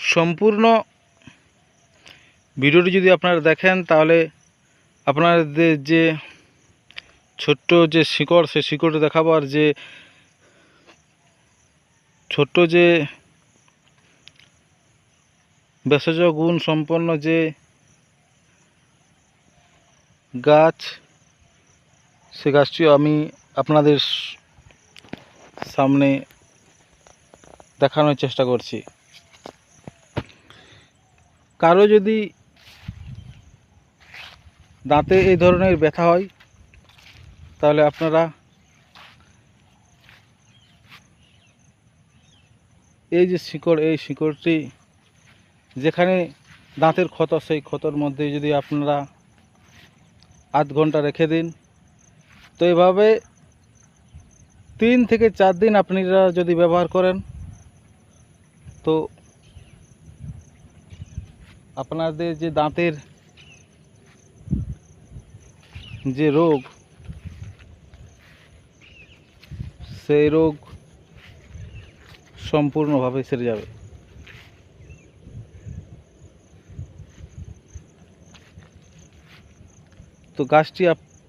সম্পূর্ণ ভিডিওটি যদি আপনারা দেখেন, তাহলে আপনাদের যে ছোট্ট যে শিকড় সে শিকড় দেখাবো, আর যে ছোট্ট যে ভেষজ গুণ সম্পন্ন যে গাছ, সে গাছটিও আমি আপনাদের সামনে দেখানোর চেষ্টা করছি। কারও যদি দাঁতে এই ধরনের ব্যথা হয়, তাহলে আপনারা এই যে শিকড়, এই শিকড়টি যেখানে দাঁতের ক্ষত সেই ক্ষতর মধ্যে যদি আপনারা আধ ঘণ্টা রেখে দিন। তো এভাবে তিন থেকে চার দিন আপনারা যদি ব্যবহার করেন, তো আপনাদের যে দাঁতের যে রোগ, সেই রোগ সম্পূর্ণভাবে সেরে যাবে। তো গাছটি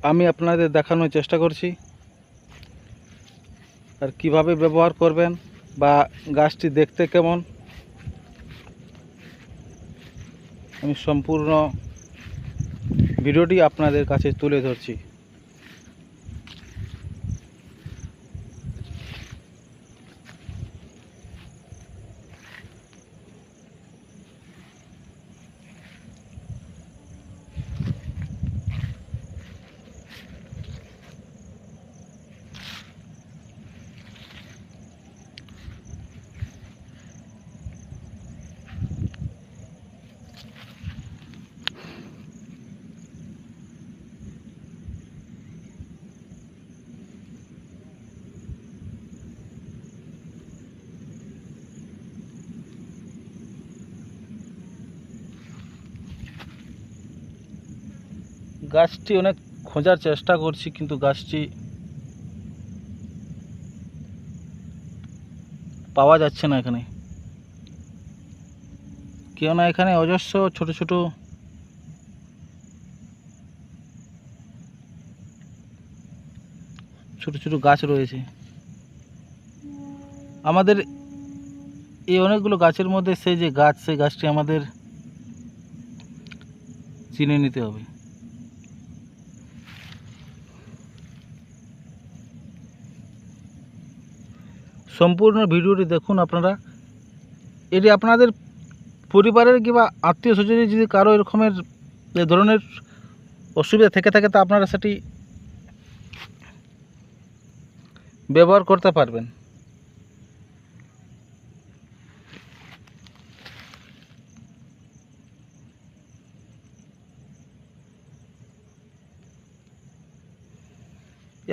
আমি আপনাদের দেখানোর চেষ্টা করছি, আর কীভাবে ব্যবহার করবেন বা গাছটি দেখতে কেমন। আমি সম্পূর্ণ ভিডিওটি আপনাদের কাছে তুলে ধরছি। গাছটি অনেক খোঁজার চেষ্টা করছি, কিন্তু গাছটি পাওয়া যাচ্ছে না এখানে। কেননা এখানে অজস্র ছোট ছোট ছোট ছোট গাছ রয়েছে। আমাদের এই অনেকগুলো গাছের মধ্যে সেই যে গাছ, সেই গাছটি আমাদের চিনে নিতে হবে। সম্পূর্ণ ভিডিওটি দেখুন আপনারা। এটি আপনাদের পরিবারের কিংবা আত্মীয় স্বজনের যদি কারও এরকমের এ ধরনের অসুবিধা থেকে থাকে, তা আপনারা সেটি ব্যবহার করতে পারবেন।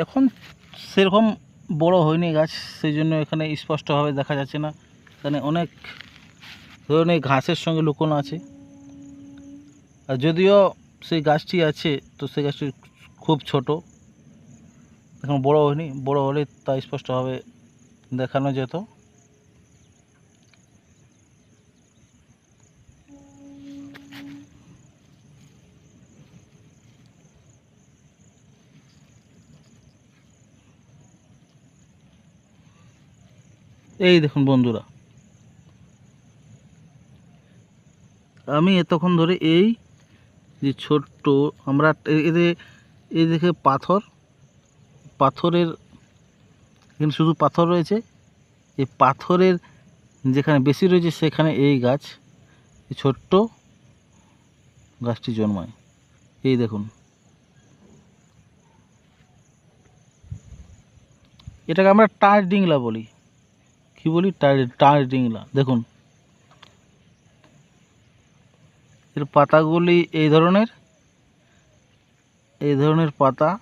এখন সেরকম বড় হয়নি গাছ সেই জন্য এখানে স্পষ্টভাবে দেখা যাচ্ছে না। এখানে অনেক ধরনের ঘাসের সঙ্গে লুকোনো আছে। আর যদিও সেই গাছটি আছে, তো সেই গাছটি খুব ছোট। এখন বড় হয়নি, বড় হলে তা স্পষ্টভাবে দেখানো যেত। এই দেখুন বন্ধুরা। আমি এতক্ষণ ধরে এই যে ছোট্ট আমরা এদের এই দেখে পাথর, পাথরের এখানে শুধু পাথর রয়েছে। এই পাথরের যেখানে বেশি রয়েছে সেখানে এই গাছ ছোট্ট গাছটি জন্মায়। এই দেখুন। এটাকে আমরা টাঁড় ডিংলা বলি। কি বলি? টাঁড় টাঁড় ডিংলা দেখুন। এর পাতাগুলি এই ধরনের। এই ধরনের পাতা।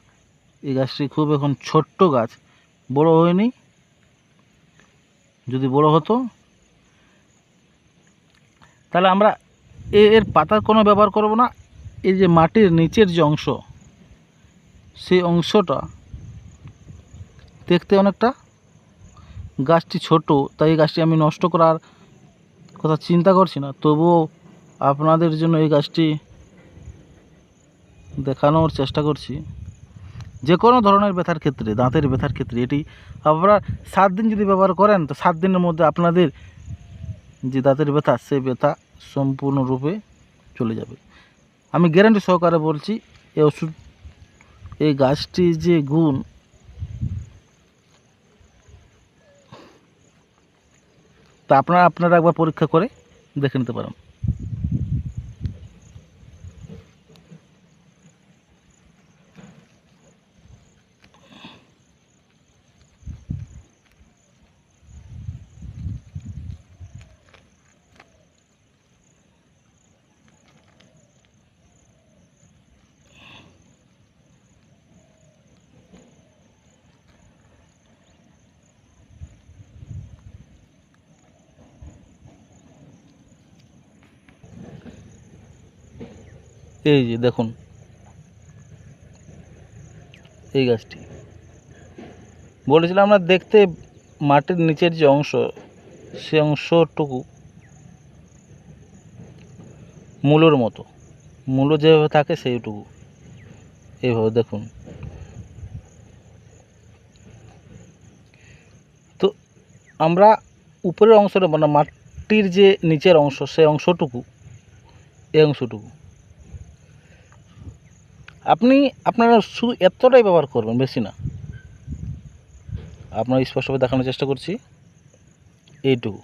এই গাছটি খুব এখন ছোট্ট গাছ। বড় হয়নি। যদি বড় হতো। তাহলে আমরা এর পাতার কোনো ব্যবহার করব না। এই যে মাটির নিচের যে অংশ, সেই অংশটা দেখতে অনেকটা গাছটি ছোট, তাই এই গাছটি আমি নষ্ট করার কথা চিন্তা করছি না। তবুও আপনাদের জন্য এই গাছটি দেখানোর চেষ্টা করছি। যে কোনো ধরনের ব্যথার ক্ষেত্রে, দাঁতের ব্যথার ক্ষেত্রে, এটি আপনারা সাত দিন যদি ব্যবহার করেন, তো সাত দিনের মধ্যে আপনাদের যে দাঁতের ব্যথা সেই ব্যথা সম্পূর্ণরূপে চলে যাবে। আমি গ্যারান্টি সহকারে বলছি, এই ওষুধ, এই গাছটি যে গুণ তা আপনারা আপনারা একবার পরীক্ষা করে দেখে নিতে পারেন। এই যে দেখুন। এই গাছটি। বলেছিলাম আমরা দেখতে মাটির নিচের যে অংশ, সে অংশটুকু মূলোর মতো। মূলো যেভাবে থাকে সেইটুকু। এইভাবে দেখুন। তো আমরা উপরের অংশটা মানে মাটির যে নিচের অংশ, সে অংশটুকু, এই অংশটুকু। আপনি, আপনারা শুধু এতটাই ব্যবহার করবেন, বেশি না। আপনার স্পষ্টভাবে দেখানোর চেষ্টা করছি। এইটুকু।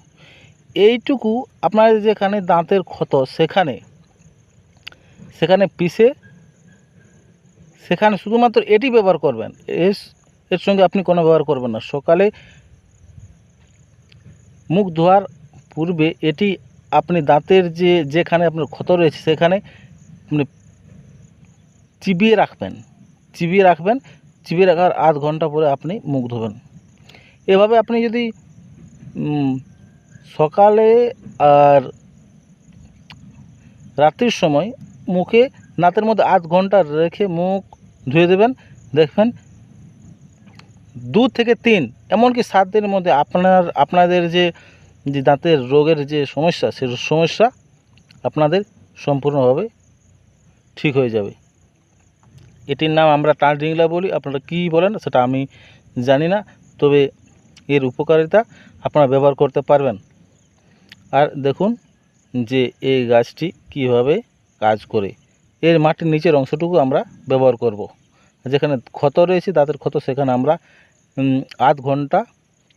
এইটুকু আপনার যেখানে দাঁতের ক্ষত, সেখানে সেখানে পিষে সেখানে শুধুমাত্র এটি ব্যবহার করবেন। এর এর সঙ্গে আপনি কোনো ব্যবহার করবেন না। সকালে মুখ ধোয়ার পূর্বে এটি আপনি দাঁতের যে, যেখানে আপনার ক্ষত রয়েছে, সেখানে আপনি চিবিয়ে রাখবেন চিবিয়ে রাখবেন, চিবিয়ে রাখার আধ ঘণ্টা পরে আপনি মুখ ধোবেন। এভাবে আপনি যদি সকালে আর রাত্রির সময় মুখে নাতের মধ্যে আধ ঘণ্টা রেখে মুখ ধুয়ে দেবেন, দেখবেন দু থেকে তিন, এমনকি সাত দিনের মধ্যে আপনার, আপনাদের যে যে দাঁতের রোগের যে সমস্যা, সে সমস্যা আপনাদের সম্পূর্ণভাবে ঠিক হয়ে যাবে। এটির নাম আমরা টাল ডিংলা বলি, আপনারা কী বলেন সেটা আমি জানি না, তবে এর উপকারিতা আপনারা ব্যবহার করতে পারবেন। আর দেখুন যে এই গাছটি কীভাবে কাজ করে। এর মাটির নিচের অংশটুকু আমরা ব্যবহার করব। যেখানে ক্ষত রয়েছে, দাঁতের ক্ষত সেখানে আমরা আধ ঘণ্টা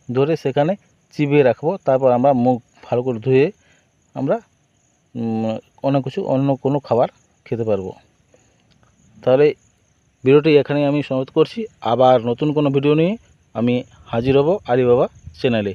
ধরে সেখানে চিবিয়ে রাখব। তারপর আমরা মুখ ভালো করে ধুয়ে আমরা অনেক কিছু, অন্য কোনো খাবার খেতে পারব। তাহলে ভিডিওটি এখানেই আমি সমাপ্ত করছি। আবার নতুন কোনো ভিডিও নিয়ে আমি হাজির হব আলিবাবা চ্যানেলে।